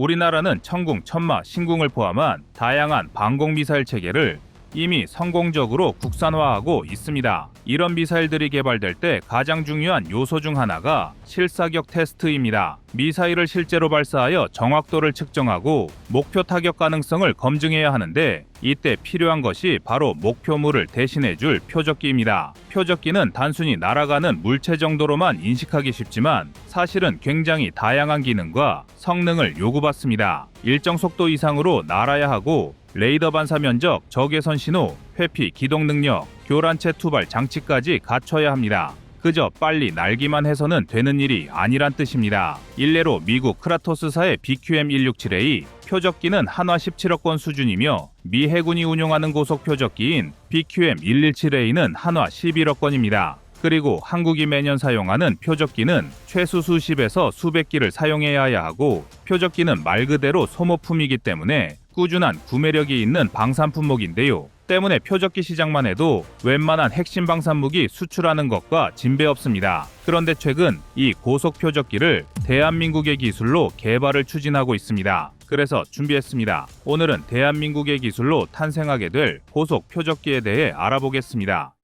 우리나라는 천궁, 천마, 신궁을 포함한 다양한 방공 미사일 체계를 이미 성공적으로 국산화하고 있습니다. 이런 미사일들이 개발될 때 가장 중요한 요소 중 하나가 실사격 테스트입니다. 미사일을 실제로 발사하여 정확도를 측정하고 목표 타격 가능성을 검증해야 하는데 이때 필요한 것이 바로 목표물을 대신해 줄 표적기입니다. 표적기는 단순히 날아가는 물체 정도로만 인식하기 쉽지만 사실은 굉장히 다양한 기능과 성능을 요구받습니다. 일정 속도 이상으로 날아야 하고 레이더 반사 면적, 적외선 신호, 회피, 기동 능력, 교란체 투발 장치까지 갖춰야 합니다. 그저 빨리 날기만 해서는 되는 일이 아니란 뜻입니다. 일례로 미국 크라토스사의 BQM167A 표적기는 한화 17억 건 수준이며 미 해군이 운용하는 고속 표적기인 BQM117A는 한화 11억 건입니다. 그리고 한국이 매년 사용하는 표적기는 최소 수십에서 수백 기를 사용해야 하고 표적기는 말 그대로 소모품이기 때문에 꾸준한 구매력이 있는 방산 품목인데요. 때문에 표적기 시장만 해도 웬만한 핵심 방산무기 수출하는 것과 진배 없습니다. 그런데 최근 이 고속 표적기를 대한민국의 기술로 개발을 추진하고 있습니다. 그래서 준비했습니다. 오늘은 대한민국의 기술로 탄생하게 될 고속 표적기에 대해 알아보겠습니다.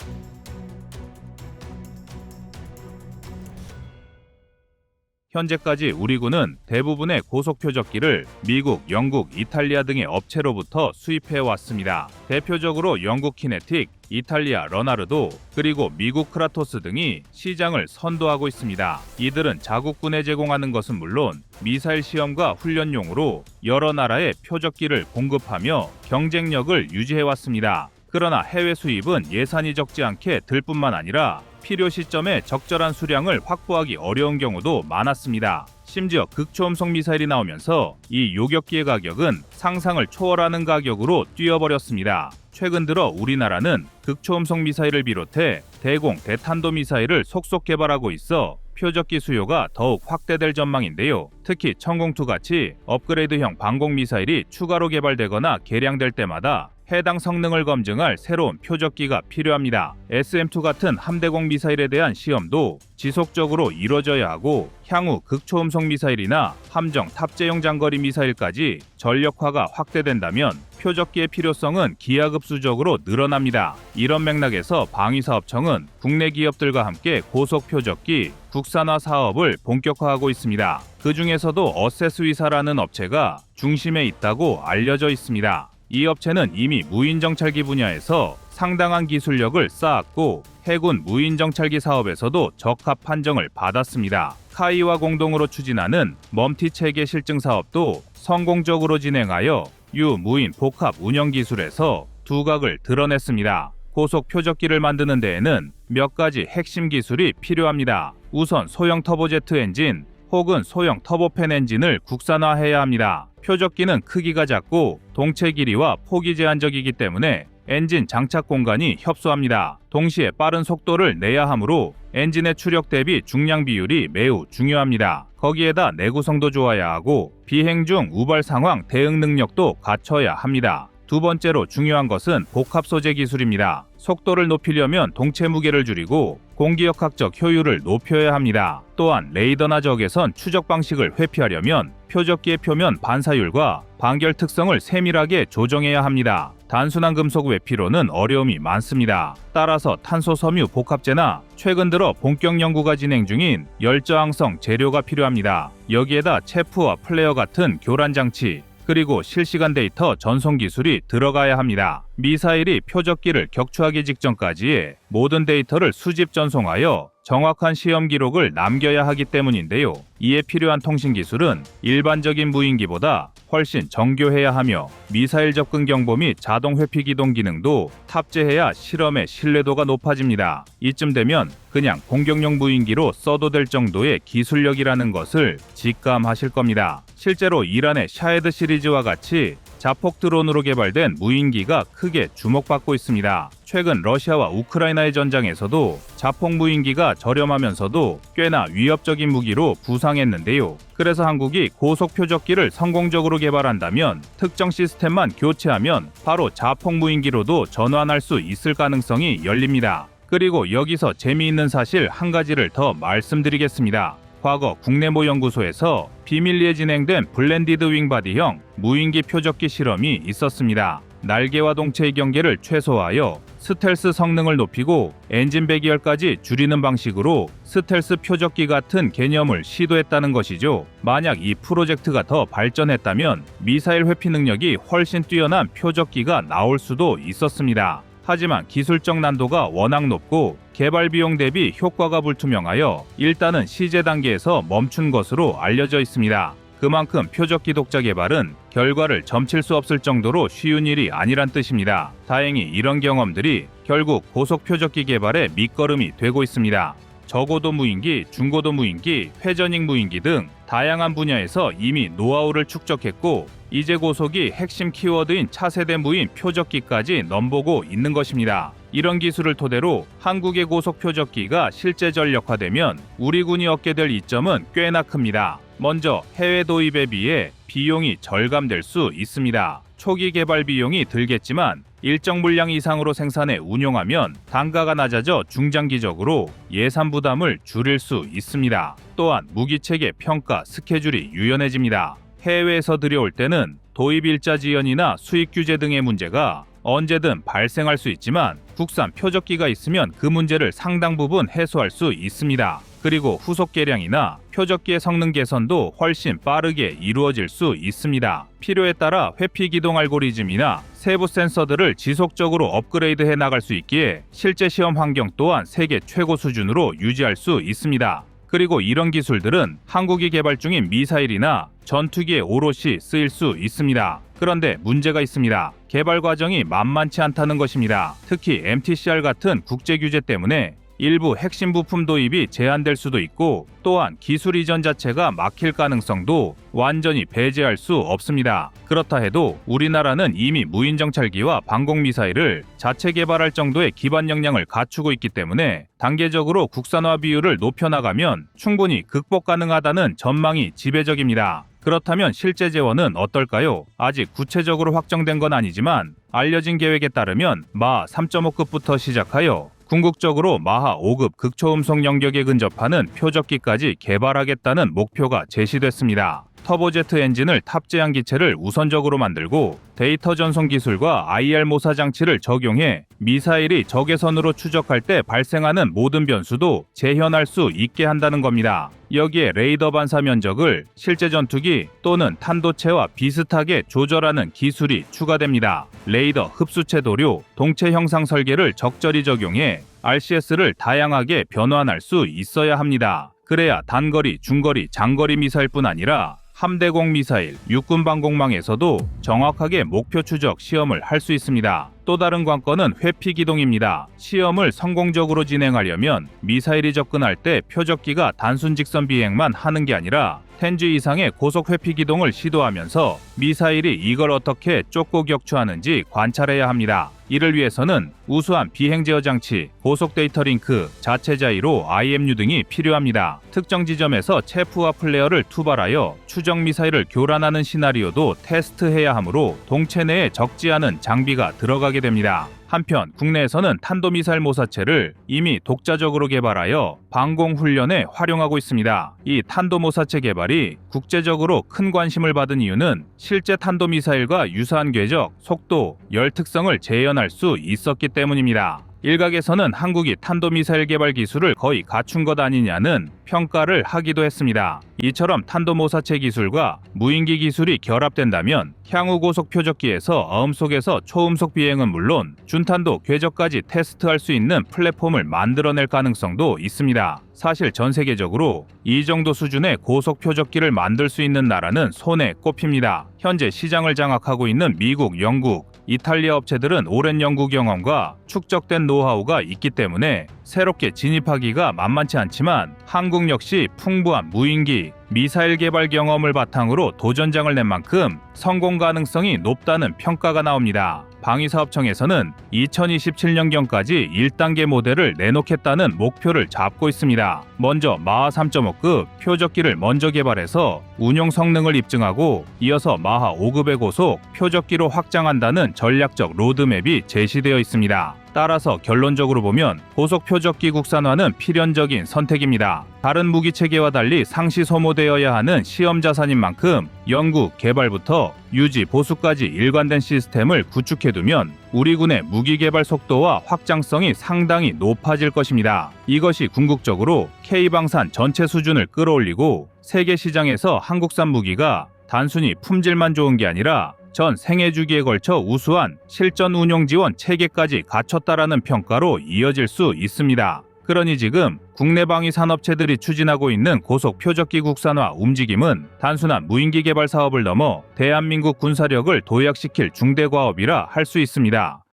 현재까지 우리 군은 대부분의 고속 표적기를 미국, 영국, 이탈리아 등의 업체로부터 수입해 왔습니다. 대표적으로 영국 키네틱, 이탈리아 러나르도, 그리고 미국 크라토스 등이 시장을 선도하고 있습니다. 이들은 자국군에 제공하는 것은 물론 미사일 시험과 훈련용으로 여러 나라의 표적기를 공급하며 경쟁력을 유지해 왔습니다. 그러나 해외 수입은 예산이 적지 않게 들 뿐만 아니라 필요 시점에 적절한 수량을 확보하기 어려운 경우도 많았습니다. 심지어 극초음속 미사일이 나오면서 이 요격기의 가격은 상상을 초월하는 가격으로 뛰어버렸습니다. 최근 들어 우리나라는 극초음속 미사일을 비롯해 대공, 대탄도 미사일을 속속 개발하고 있어 표적기 수요가 더욱 확대될 전망인데요. 특히 천공투 같이 업그레이드형 방공 미사일이 추가로 개발되거나 개량될 때마다 해당 성능을 검증할 새로운 표적기가 필요합니다. SM2 같은 함대공 미사일에 대한 시험도 지속적으로 이뤄져야 하고 향후 극초음속 미사일이나 함정 탑재용 장거리 미사일까지 전력화가 확대된다면 표적기의 필요성은 기하급수적으로 늘어납니다. 이런 맥락에서 방위사업청은 국내 기업들과 함께 고속 표적기 국산화 사업을 본격화하고 있습니다. 그 중에서도 어세스위사라는 업체가 중심에 있다고 알려져 있습니다. 이 업체는 이미 무인정찰기 분야에서 상당한 기술력을 쌓았고 해군 무인정찰기 사업에서도 적합 판정을 받았습니다. 카이와 공동으로 추진하는 멈티 체계 실증 사업도 성공적으로 진행하여 유무인 복합 운영 기술에서 두각을 드러냈습니다. 고속 표적기를 만드는 데에는 몇 가지 핵심 기술이 필요합니다. 우선 소형 터보제트 엔진 혹은 소형 터보팬 엔진을 국산화해야 합니다. 표적기는 크기가 작고 동체 길이와 폭이 제한적이기 때문에 엔진 장착 공간이 협소합니다. 동시에 빠른 속도를 내야 하므로 엔진의 추력 대비 중량 비율이 매우 중요합니다. 거기에다 내구성도 좋아야 하고 비행 중 우발 상황 대응 능력도 갖춰야 합니다. 두 번째로 중요한 것은 복합 소재 기술입니다. 속도를 높이려면 동체 무게를 줄이고 공기역학적 효율을 높여야 합니다. 또한 레이더나 적외선 추적 방식을 회피하려면 표적기의 표면 반사율과 반결 특성을 세밀하게 조정해야 합니다. 단순한 금속 외피로는 어려움이 많습니다. 따라서 탄소 섬유 복합재나 최근 들어 본격 연구가 진행 중인 열저항성 재료가 필요합니다. 여기에다 체프와 플레어 같은 교란 장치, 그리고 실시간 데이터 전송 기술이 들어가야 합니다. 미사일이 표적기를 격추하기 직전까지의 모든 데이터를 수집 전송하여 정확한 시험 기록을 남겨야 하기 때문인데요. 이에 필요한 통신 기술은 일반적인 무인기보다 훨씬 정교해야 하며 미사일 접근 경보 및 자동 회피 기동 기능도 탑재해야 실험의 신뢰도가 높아집니다. 이쯤 되면 그냥 공격용 무인기로 써도 될 정도의 기술력이라는 것을 직감하실 겁니다. 실제로 이란의 샤헤드 시리즈와 같이 자폭 드론으로 개발된 무인기가 크게 주목받고 있습니다. 최근 러시아와 우크라이나의 전장에서도 자폭 무인기가 저렴하면서도 꽤나 위협적인 무기로 부상했는데요. 그래서 한국이 고속 표적기를 성공적으로 개발한다면 특정 시스템만 교체하면 바로 자폭 무인기로도 전환할 수 있을 가능성이 열립니다. 그리고 여기서 재미있는 사실 한 가지를 더 말씀드리겠습니다. 과거 국내모 연구소에서 비밀리에 진행된 블렌디드 윙바디형 무인기 표적기 실험이 있었습니다. 날개와 동체의 경계를 최소화하여 스텔스 성능을 높이고 엔진 배기열까지 줄이는 방식으로 스텔스 표적기 같은 개념을 시도했다는 것이죠. 만약 이 프로젝트가 더 발전했다면 미사일 회피 능력이 훨씬 뛰어난 표적기가 나올 수도 있었습니다. 하지만 기술적 난도가 워낙 높고 개발 비용 대비 효과가 불투명하여 일단은 시제 단계에서 멈춘 것으로 알려져 있습니다. 그만큼 표적 기 독자 개발은 결과를 점칠 수 없을 정도로 쉬운 일이 아니란 뜻입니다. 다행히 이런 경험들이 결국 고속 표적기 개발의 밑거름이 되고 있습니다. 저고도 무인기, 중고도 무인기, 회전익 무인기 등 다양한 분야에서 이미 노하우를 축적했고 이제 고속이 핵심 키워드인 차세대 무인 표적기까지 넘보고 있는 것입니다. 이런 기술을 토대로 한국의 고속 표적기가 실제 전력화되면 우리 군이 얻게 될 이점은 꽤나 큽니다. 먼저 해외 도입에 비해 비용이 절감될 수 있습니다. 초기 개발 비용이 들겠지만 일정 물량 이상으로 생산해 운용하면 단가가 낮아져 중장기적으로 예산 부담을 줄일 수 있습니다. 또한 무기체계 평가 스케줄이 유연해집니다. 해외에서 들여올 때는 도입 일자 지연이나 수익 규제 등의 문제가 언제든 발생할 수 있지만 국산 표적기가 있으면 그 문제를 상당 부분 해소할 수 있습니다. 그리고 후속 개량이나 표적기의 성능 개선도 훨씬 빠르게 이루어질 수 있습니다. 필요에 따라 회피 기동 알고리즘이나 세부 센서들을 지속적으로 업그레이드 해 나갈 수 있기에 실제 시험 환경 또한 세계 최고 수준으로 유지할 수 있습니다. 그리고 이런 기술들은 한국이 개발 중인 미사일이나 전투기에 오롯이 쓰일 수 있습니다. 그런데 문제가 있습니다. 개발 과정이 만만치 않다는 것입니다. 특히 MTCR 같은 국제 규제 때문에 일부 핵심 부품 도입이 제한될 수도 있고 또한 기술 이전 자체가 막힐 가능성도 완전히 배제할 수 없습니다. 그렇다 해도 우리나라는 이미 무인 정찰기와 방공 미사일을 자체 개발할 정도의 기반 역량을 갖추고 있기 때문에 단계적으로 국산화 비율을 높여 나가면 충분히 극복 가능하다는 전망이 지배적입니다. 그렇다면 실제 재원은 어떨까요? 아직 구체적으로 확정된 건 아니지만 알려진 계획에 따르면 마 3.5급부터 시작하여 궁극적으로 마하 5급 극초음속 영역에 근접하는 표적기까지 개발하겠다는 목표가 제시됐습니다. 터보제트 엔진을 탑재한 기체를 우선적으로 만들고 데이터 전송 기술과 IR 모사 장치를 적용해 미사일이 적외선으로 추적할 때 발생하는 모든 변수도 재현할 수 있게 한다는 겁니다. 여기에 레이더 반사 면적을 실제 전투기 또는 탄도체와 비슷하게 조절하는 기술이 추가됩니다. 레이더 흡수체 도료, 동체 형상 설계를 적절히 적용해 RCS를 다양하게 변환할 수 있어야 합니다. 그래야 단거리, 중거리, 장거리 미사일뿐 아니라 함대공 미사일, 육군 방공망에서도 정확하게 목표 추적 시험을 할 수 있습니다. 또 다른 관건은 회피 기동입니다. 시험을 성공적으로 진행하려면 미사일이 접근할 때 표적기가 단순 직선 비행만 하는 게 아니라 텐지 이상의 고속 회피 기동을 시도하면서 미사일이 이걸 어떻게 쫓고 격추하는지 관찰해야 합니다. 이를 위해서는 우수한 비행 제어 장치, 고속 데이터 링크, 자체 자이로 IMU 등이 필요합니다. 특정 지점에서 체프와 플레어를 투발하여 추적 미사일을 교란하는 시나리오도 테스트해야 하므로 동체 내에 적지 않은 장비가 들어가게 됩니다. 한편 국내에서는 탄도미사일 모사체를 이미 독자적으로 개발하여 방공 훈련에 활용하고 있습니다. 이 탄도 모사체 개발이 국제적으로 큰 관심을 받은 이유는 실제 탄도미사일과 유사한 궤적, 속도, 열 특성을 재현할 수 있었기 때문입니다. 일각에서는 한국이 탄도미사일 개발 기술을 거의 갖춘 것 아니냐는 평가를 하기도 했습니다. 이처럼 탄도모사체 기술과 무인기 기술이 결합된다면 향후 고속 표적기에서 어음속에서 초음속 비행은 물론 준탄도 궤적까지 테스트할 수 있는 플랫폼을 만들어낼 가능성도 있습니다. 사실 전 세계적으로 이 정도 수준의 고속 표적기를 만들 수 있는 나라는 손에 꼽힙니다. 현재 시장을 장악하고 있는 미국, 영국, 이탈리아 업체들은 오랜 연구 경험과 축적된 노하우가 있기 때문에 새롭게 진입하기가 만만치 않지만 한국 역시 풍부한 무인기, 미사일 개발 경험을 바탕으로 도전장을 낸 만큼 성공 가능성이 높다는 평가가 나옵니다. 방위사업청에서는 2027년경까지 1단계 모델을 내놓겠다는 목표를 잡고 있습니다. 먼저 마하 3.5급 표적기를 먼저 개발해서 운용 성능을 입증하고 이어서 마하 5급의 고속 표적기로 확장한다는 전략적 로드맵이 제시되어 있습니다. 따라서 결론적으로 보면 고속 표적기 국산화는 필연적인 선택입니다. 다른 무기 체계와 달리 상시 소모되어야 하는 시험 자산인 만큼 연구, 개발부터 유지, 보수까지 일관된 시스템을 구축해두면 우리 군의 무기 개발 속도와 확장성이 상당히 높아질 것입니다. 이것이 궁극적으로 K방산 전체 수준을 끌어올리고 세계 시장에서 한국산 무기가 단순히 품질만 좋은 게 아니라 전 생애 주기에 걸쳐 우수한 실전 운용 지원 체계까지 갖췄다라는 평가로 이어질 수 있습니다. 그러니 지금 국내 방위 산업체들이 추진하고 있는 고속 표적기 국산화 움직임은 단순한 무인기 개발 사업을 넘어 대한민국 군사력을 도약시킬 중대 과업이라 할 수 있습니다.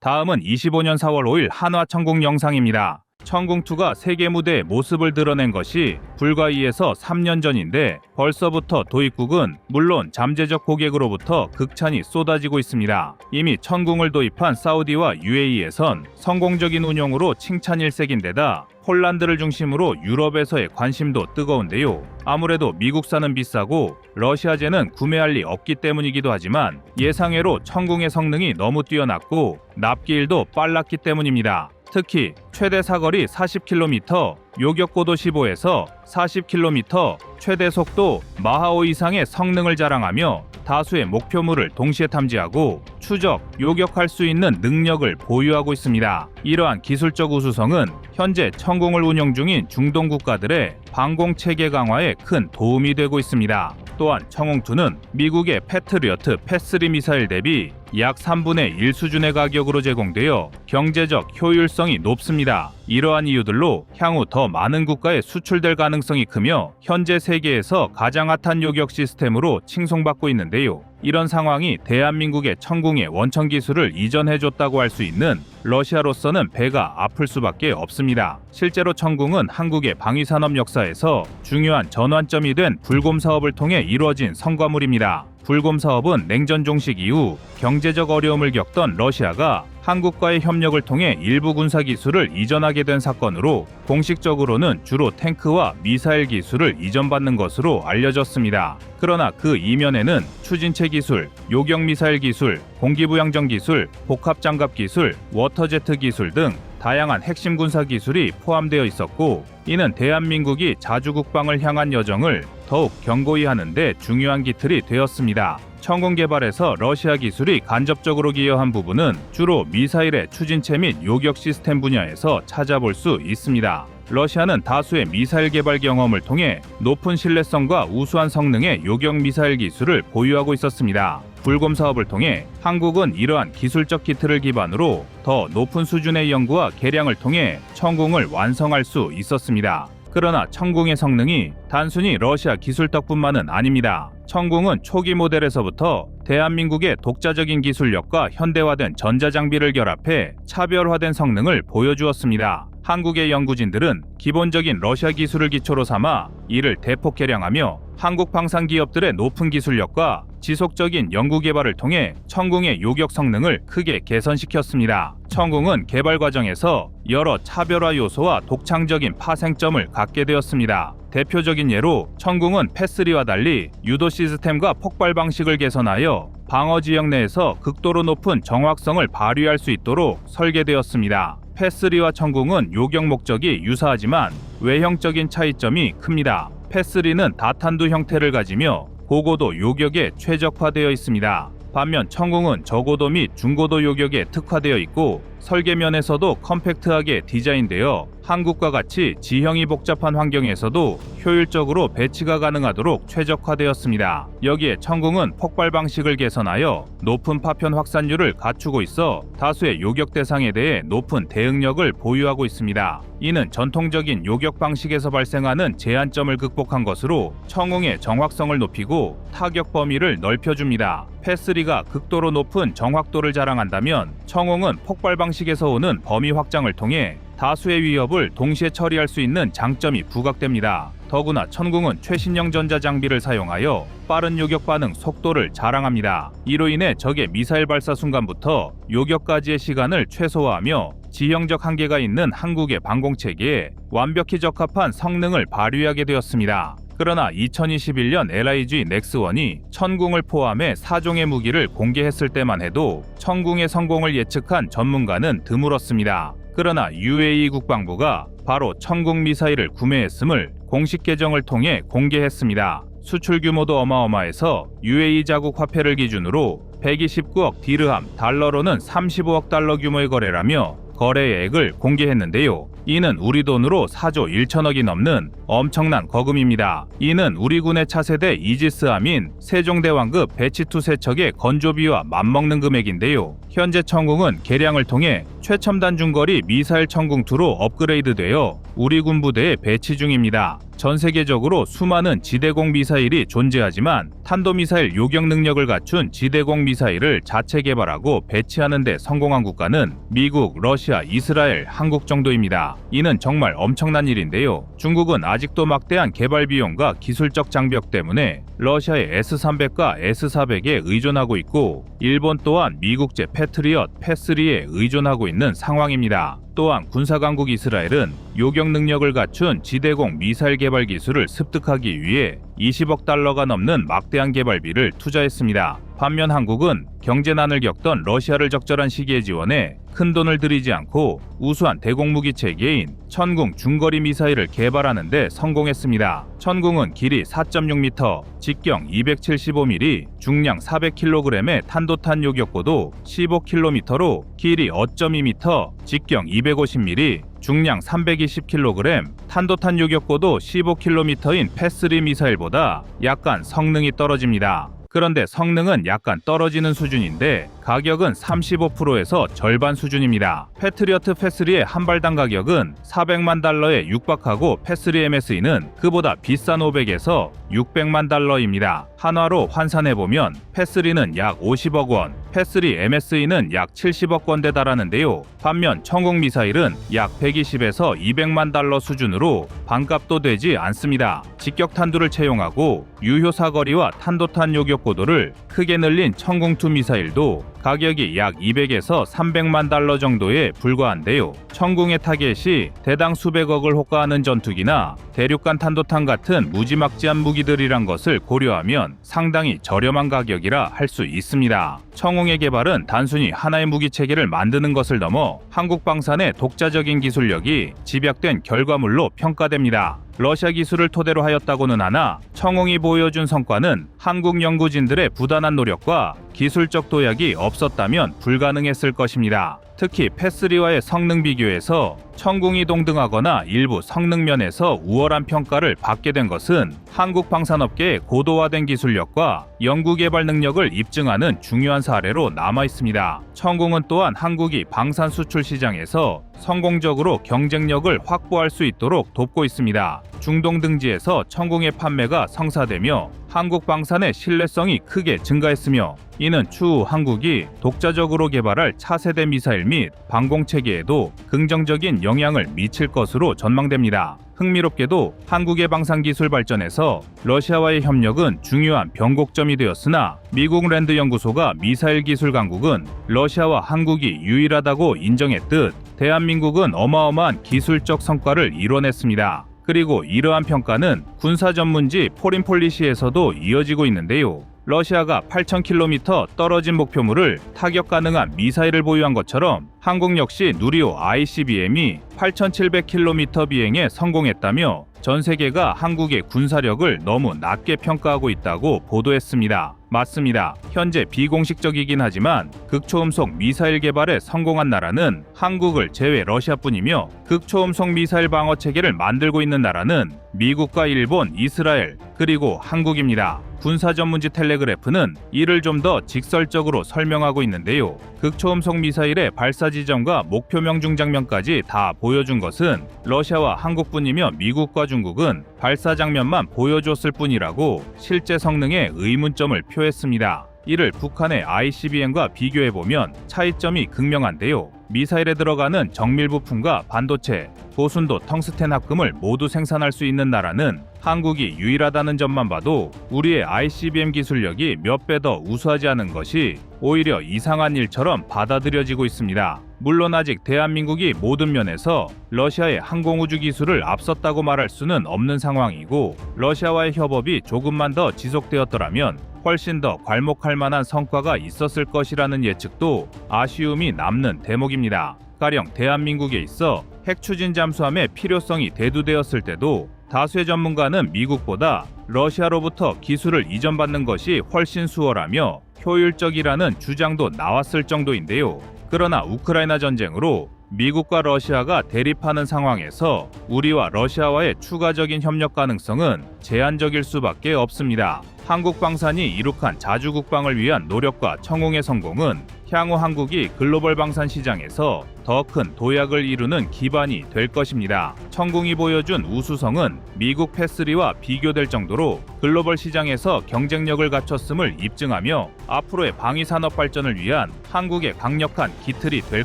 다음은 25년 4월 5일 한화 천궁 영상입니다. 천궁2가 세계 무대에 모습을 드러낸 것이 불과 2에서 3년 전인데 벌써부터 도입국은 물론 잠재적 고객으로부터 극찬이 쏟아지고 있습니다. 이미 천궁을 도입한 사우디와 UAE에선 성공적인 운용으로 칭찬 일색인데다 폴란드를 중심으로 유럽에서의 관심도 뜨거운데요. 아무래도 미국산은 비싸고 러시아제는 구매할 리 없기 때문이기도 하지만 예상외로 천궁의 성능이 너무 뛰어났고 납기일도 빨랐기 때문입니다. 특히 최대 사거리 40km, 요격고도 15에서 40km, 최대 속도 마하5 이상의 성능을 자랑하며 다수의 목표물을 동시에 탐지하고 추적, 요격할 수 있는 능력을 보유하고 있습니다. 이러한 기술적 우수성은 현재 천공을 운영 중인 중동 국가들의 방공 체계 강화에 큰 도움이 되고 있습니다. 또한 청홍2는 미국의 패트리어트 패3 미사일 대비 약 3분의 1 수준의 가격으로 제공되어 경제적 효율성이 높습니다. 이러한 이유들로 향후 더 많은 국가에 수출될 가능성이 크며 현재 세계에서 가장 핫한 요격 시스템으로 칭송받고 있는데요. 이런 상황이 대한민국의 천궁의 원천 기술을 이전해줬다고 할 수 있는 러시아로서는 배가 아플 수밖에 없습니다. 실제로 천궁은 한국의 방위산업 역사에서 중요한 전환점이 된 불곰 사업을 통해 이루어진 성과물입니다. 불곰 사업은 냉전 종식 이후 경제적 어려움을 겪던 러시아가 한국과의 협력을 통해 일부 군사 기술을 이전하게 된 사건으로 공식적으로는 주로 탱크와 미사일 기술을 이전받는 것으로 알려졌습니다. 그러나 그 이면에는 추진체 기술, 요격 미사일 기술, 공기부양정 기술, 복합 장갑 기술, 워터제트 기술 등 다양한 핵심 군사 기술이 포함되어 있었고 이는 대한민국이 자주 국방을 향한 여정을 더욱 견고히 하는데 중요한 기틀이 되었습니다. 천공 개발에서 러시아 기술이 간접적으로 기여한 부분은 주로 미사일의 추진체 및 요격 시스템 분야에서 찾아볼 수 있습니다. 러시아는 다수의 미사일 개발 경험을 통해 높은 신뢰성과 우수한 성능의 요격 미사일 기술을 보유하고 있었습니다. 불곰 사업을 통해 한국은 이러한 기술적 기틀을 기반으로 더 높은 수준의 연구와 개량을 통해 천궁을 완성할 수 있었습니다. 그러나 천궁의 성능이 단순히 러시아 기술 덕분만은 아닙니다. 천궁은 초기 모델에서부터 대한민국의 독자적인 기술력과 현대화된 전자장비를 결합해 차별화된 성능을 보여주었습니다. 한국의 연구진들은 기본적인 러시아 기술을 기초로 삼아 이를 대폭 개량하며 한국 방산 기업들의 높은 기술력과 지속적인 연구 개발을 통해 천궁의 요격 성능을 크게 개선시켰습니다. 천궁은 개발 과정에서 여러 차별화 요소와 독창적인 파생점을 갖게 되었습니다. 대표적인 예로 천궁은 패3와 달리 유도 시스템과 폭발 방식을 개선하여 방어 지역 내에서 극도로 높은 정확성을 발휘할 수 있도록 설계되었습니다. 패3와 천궁은 요격 목적이 유사하지만 외형적인 차이점이 큽니다. 패3는 다탄두 형태를 가지며 고고도 요격에 최적화되어 있습니다. 반면 천궁은 저고도 및 중고도 요격에 특화되어 있고 설계면에서도 컴팩트하게 디자인되어 한국과 같이 지형이 복잡한 환경에서도 효율적으로 배치가 가능하도록 최적화되었습니다. 여기에 천궁은 폭발 방식을 개선하여 높은 파편 확산율을 갖추고 있어 다수의 요격 대상에 대해 높은 대응력을 보유하고 있습니다. 이는 전통적인 요격 방식에서 발생하는 제한점을 극복한 것으로 천궁의 정확성을 높이고 타격 범위를 넓혀줍니다. 패3가 극도로 높은 정확도를 자랑한다면 청홍은 폭발 방식에서 오는 범위 확장을 통해 다수의 위협을 동시에 처리할 수 있는 장점이 부각됩니다. 더구나 천궁은 최신형 전자 장비를 사용하여 빠른 요격 반응 속도를 자랑합니다. 이로 인해 적의 미사일 발사 순간부터 요격까지의 시간을 최소화하며 지형적 한계가 있는 한국의 방공 체계에 완벽히 적합한 성능을 발휘하게 되었습니다. 그러나 2021년 LIG 넥스원이 천궁을 포함해 4종의 무기를 공개했을 때만 해도 천궁의 성공을 예측한 전문가는 드물었습니다. 그러나 UAE 국방부가 바로 천궁 미사일을 구매했음을 공식 계정을 통해 공개했습니다. 수출 규모도 어마어마해서 UAE 자국 화폐를 기준으로 129억 디르함, 달러로는 35억 달러 규모의 거래라며 거래액을 공개했는데요. 이는 우리 돈으로 4조 1천억이 넘는 엄청난 거금입니다. 이는 우리 군의 차세대 이지스함인 세종대왕급 배치2 세척의 건조비와 맞먹는 금액인데요. 현재 천궁은 개량을 통해 최첨단 중거리 미사일 천궁2로 업그레이드되어 우리 군 부대에 배치 중입니다. 전 세계적으로 수많은 지대공 미사일이 존재하지만 탄도미사일 요격 능력을 갖춘 지대공 미사일을 자체 개발하고 배치하는 데 성공한 국가는 미국, 러시아, 이스라엘, 한국 정도입니다. 이는 정말 엄청난 일인데요. 중국은 아직도 막대한 개발 비용과 기술적 장벽 때문에 러시아의 S-300과 S-400에 의존하고 있고 일본 또한 미국제 패트리엇, 패3에 의존하고 있는 상황입니다. 또한 군사강국 이스라엘은 요격 능력을 갖춘 지대공 미사일 개발 기술을 습득하기 위해 20억 달러가 넘는 막대한 개발비를 투자했습니다. 반면 한국은 경제난을 겪던 러시아를 적절한 시기에 지원해 큰 돈을 들이지 않고 우수한 대공무기 체계인 천궁 중거리 미사일을 개발하는 데 성공했습니다. 천궁은 길이 4.6m, 직경 275mm, 중량 400kg의 탄도탄 요격고도 15km로 길이 5.2m, 직경 250mm, 중량 320kg, 탄도탄 요격고도 15km인 패3 미사일보다 약간 성능이 떨어집니다. 그런데 성능은 약간 떨어지는 수준인데 가격은 35%에서 절반 수준입니다. 패트리어트 패3의 한 발당 가격은 400만 달러에 육박하고 패3 MSE는 그보다 비싼 500에서 600만 달러입니다. 한화로 환산해보면 패3는 약 50억 원, 패3 MSE는 약 70억 원대 달하는데요. 반면 천공 미사일은 약 120에서 200만 달러 수준으로 반값도 되지 않습니다. 직격 탄두를 채용하고 유효 사거리와 탄도탄 요격 고도를 크게 늘린 천공2 미사일도 가격이 약 200에서 300만 달러 정도에 불과한데요. 천궁의 타겟이 대당 수백억을 호가하는 전투기나 대륙간 탄도탄 같은 무지막지한 무기들이란 것을 고려하면 상당히 저렴한 가격이라 할 수 있습니다. 청웅의 개발은 단순히 하나의 무기 체계를 만드는 것을 넘어 한국 방산의 독자적인 기술력이 집약된 결과물로 평가됩니다. 러시아 기술을 토대로 하였다고는 하나 청웅이 보여준 성과는 한국 연구진들의 부단한 노력과 기술적 도약이 없었다면 불가능했을 것입니다. 특히 패3와의 성능 비교에서 천궁이 동등하거나 일부 성능 면에서 우월한 평가를 받게 된 것은 한국 방산업계의 고도화된 기술력과 연구개발 능력을 입증하는 중요한 사례로 남아 있습니다. 천궁은 또한 한국이 방산 수출 시장에서 성공적으로 경쟁력을 확보할 수 있도록 돕고 있습니다. 중동 등지에서 천궁의 판매가 성사되며 한국 방산의 신뢰성이 크게 증가했으며 이는 추후 한국이 독자적으로 개발할 차세대 미사일 및 방공 체계에도 긍정적인 영향을 미칠 것으로 전망됩니다. 흥미롭게도 한국의 방산 기술 발전에서 러시아와의 협력은 중요한 변곡점이 되었으나 미국 랜드 연구소가 미사일 기술 강국은 러시아와 한국이 유일하다고 인정했듯 대한민국은 어마어마한 기술적 성과를 이뤄냈습니다. 그리고 이러한 평가는 군사 전문지 포린폴리시에서도 이어지고 있는데요. 러시아가 8,000km 떨어진 목표물을 타격 가능한 미사일을 보유한 것처럼 한국 역시 누리호 ICBM이 8,700km 비행에 성공했다며 전 세계가 한국의 군사력을 너무 낮게 평가하고 있다고 보도했습니다. 맞습니다. 현재 비공식적이긴 하지만 극초음속 미사일 개발에 성공한 나라는 한국을 제외 러시아뿐이며 극초음속 미사일 방어 체계를 만들고 있는 나라는 미국과 일본, 이스라엘, 그리고 한국입니다. 군사 전문지 텔레그래프는 이를 좀 더 직설적으로 설명하고 있는데요. 극초음속 미사일의 발사 지점과 목표 명 중 장면까지 다 보여준 것은 러시아와 한국뿐이며 미국과 중국은 발사 장면만 보여줬을 뿐이라고 실제 성능에 의문점을 표했습니다. 이를 북한의 ICBM과 비교해보면 차이점이 극명한데요. 미사일에 들어가는 정밀 부품과 반도체, 고순도 텅스텐 합금을 모두 생산할 수 있는 나라는 한국이 유일하다는 점만 봐도 우리의 ICBM 기술력이 몇 배 더 우수하지 않은 것이 오히려 이상한 일처럼 받아들여지고 있습니다. 물론 아직 대한민국이 모든 면에서 러시아의 항공우주 기술을 앞섰다고 말할 수는 없는 상황이고 러시아와의 협업이 조금만 더 지속되었더라면 훨씬 더 괄목할 만한 성과가 있었을 것이라는 예측도 아쉬움이 남는 대목입니다. 가령 대한민국에 있어 핵 추진 잠수함의 필요성이 대두되었을 때도 다수의 전문가는 미국보다 러시아로부터 기술을 이전받는 것이 훨씬 수월하며 효율적이라는 주장도 나왔을 정도인데요. 그러나 우크라이나 전쟁으로 미국과 러시아가 대립하는 상황에서 우리와 러시아와의 추가적인 협력 가능성은 제한적일 수밖에 없습니다. 한국 방산이 이룩한 자주 국방을 위한 노력과 청홍의 성공은 향후 한국이 글로벌 방산 시장에서 더 큰 도약을 이루는 기반이 될 것입니다. 청궁이 보여준 우수성은 미국 패스리와 비교될 정도로 글로벌 시장에서 경쟁력을 갖췄음을 입증하며 앞으로의 방위 산업 발전을 위한 한국의 강력한 기틀이 될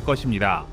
것입니다.